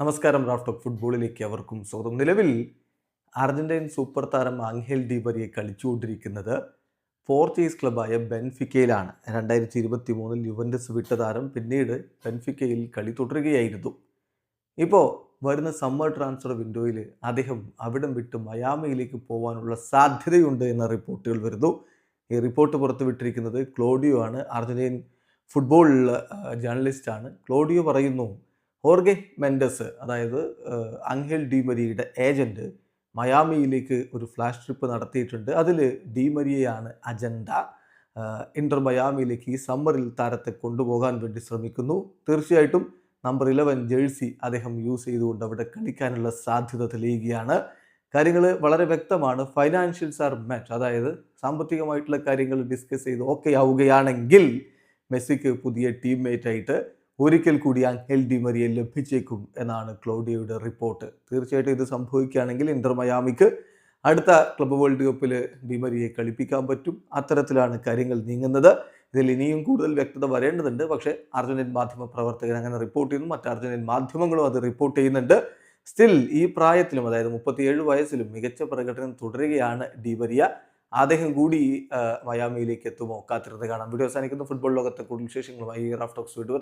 നമസ്കാരം റാഫ്റ്റോക്ക് ഫുട്ബോളിലേക്ക് അവർക്കും സ്വാഗതം. നിലവിൽ അർജന്റീൻ സൂപ്പർ താരം ആംഗേൽ ഡിബറിയെ കളിച്ചുകൊണ്ടിരിക്കുന്നത് പോർച്ചുഗീസ് ക്ലബായ ബെൻഫിക്കയിലാണ്. രണ്ടായിരത്തി ഇരുപത്തി മൂന്നിൽ യുവൻഡസ് വിട്ട താരം പിന്നീട് ബെൻഫിക്കയിൽ കളി തുടരുകയായിരുന്നു. ഇപ്പോൾ വരുന്ന സമ്മർ ട്രാൻസ്ഫർ വിൻഡോയിൽ അദ്ദേഹം അവിടം വിട്ട് മയാമയിലേക്ക് പോകാനുള്ള സാധ്യതയുണ്ട് എന്ന റിപ്പോർട്ടുകൾ വരുന്നു. ഈ റിപ്പോർട്ട് പുറത്തുവിട്ടിരിക്കുന്നത് ക്ലോഡിയോ ആണ്. അർജന്റീൻ ഫുട്ബോൾ ജേർണലിസ്റ്റാണ്. ക്ലോഡിയോ പറയുന്നു ഹോർഗെ മെൻഡസ് അതായത് ഏഹ്, അങ്കൽ ഡിമരിയുടെ ഏജന്റ് മയാമിയിലേക്ക് ഒരു ഫ്ലാഷ് ട്രിപ്പ് നടത്തിയിട്ടുണ്ട്. അതിൽ ഡിമരിയയാണ് അജണ്ട. ഇന്റർ മയാമിയിലേക്ക് ഈ സമ്മറിൽ താരത്തെ കൊണ്ടുപോകാൻ വേണ്ടി ശ്രമിക്കുന്നു. തീർച്ചയായിട്ടും നമ്പർ ഇലവൻ ജേഴ്സി അദ്ദേഹം യൂസ് ചെയ്തുകൊണ്ട് അവിടെ കളിക്കാനുള്ള സാധ്യത തെളിയുകയാണ്. കാര്യങ്ങൾ വളരെ വ്യക്തമാണ്. Financials are match. അതായത് സാമ്പത്തികമായിട്ടുള്ള കാര്യങ്ങൾ ഡിസ്കസ് ചെയ്ത് ഓക്കെ ആവുകയാണെങ്കിൽ മെസ്സിക്ക് പുതിയ ടീംമേറ്റ് ആയിട്ട് ഒരിക്കൽ കൂടി അങ്കൽ ഡിമറിയെ ലഭിച്ചേക്കും എന്നാണ് ക്ലോഡിയയുടെ റിപ്പോർട്ട്. തീർച്ചയായിട്ടും ഇത് സംഭവിക്കുകയാണെങ്കിൽ ഇന്റർ മയാമിക്ക് അടുത്ത ക്ലബ് വേൾഡ് കപ്പിൽ ഡിമരിയെ കളിപ്പിക്കാൻ പറ്റും. അത്തരത്തിലാണ് കാര്യങ്ങൾ നീങ്ങുന്നത്. ഇതിൽ ഇനിയും കൂടുതൽ വ്യക്തത വരേണ്ടതുണ്ട്. പക്ഷേ അർജന്റീൻ മാധ്യമ പ്രവർത്തകർ അങ്ങനെ റിപ്പോർട്ട് ചെയ്യുന്നു. മറ്റ് അർജന്റീൻ മാധ്യമങ്ങളും അത് റിപ്പോർട്ട് ചെയ്യുന്നുണ്ട്. സ്റ്റിൽ ഈ പ്രായത്തിലും അതായത് മുപ്പത്തിയേഴ് വയസ്സിലും മികച്ച പ്രകടനം തുടരുകയാണ് ഡിമരിയ അദ്ദേഹം കൂടി മയാമിയിലേക്ക് എത്തുമോ? കാത്തിരുന്ന് കാണാം. വീഡിയോ അവസാനിക്കുന്ന. ഫുട്ബോൾ ലോകത്തെ കൂടുതൽ വിശേഷങ്ങളുമായി റാഫ് ടോക്സ് വീണ്ടും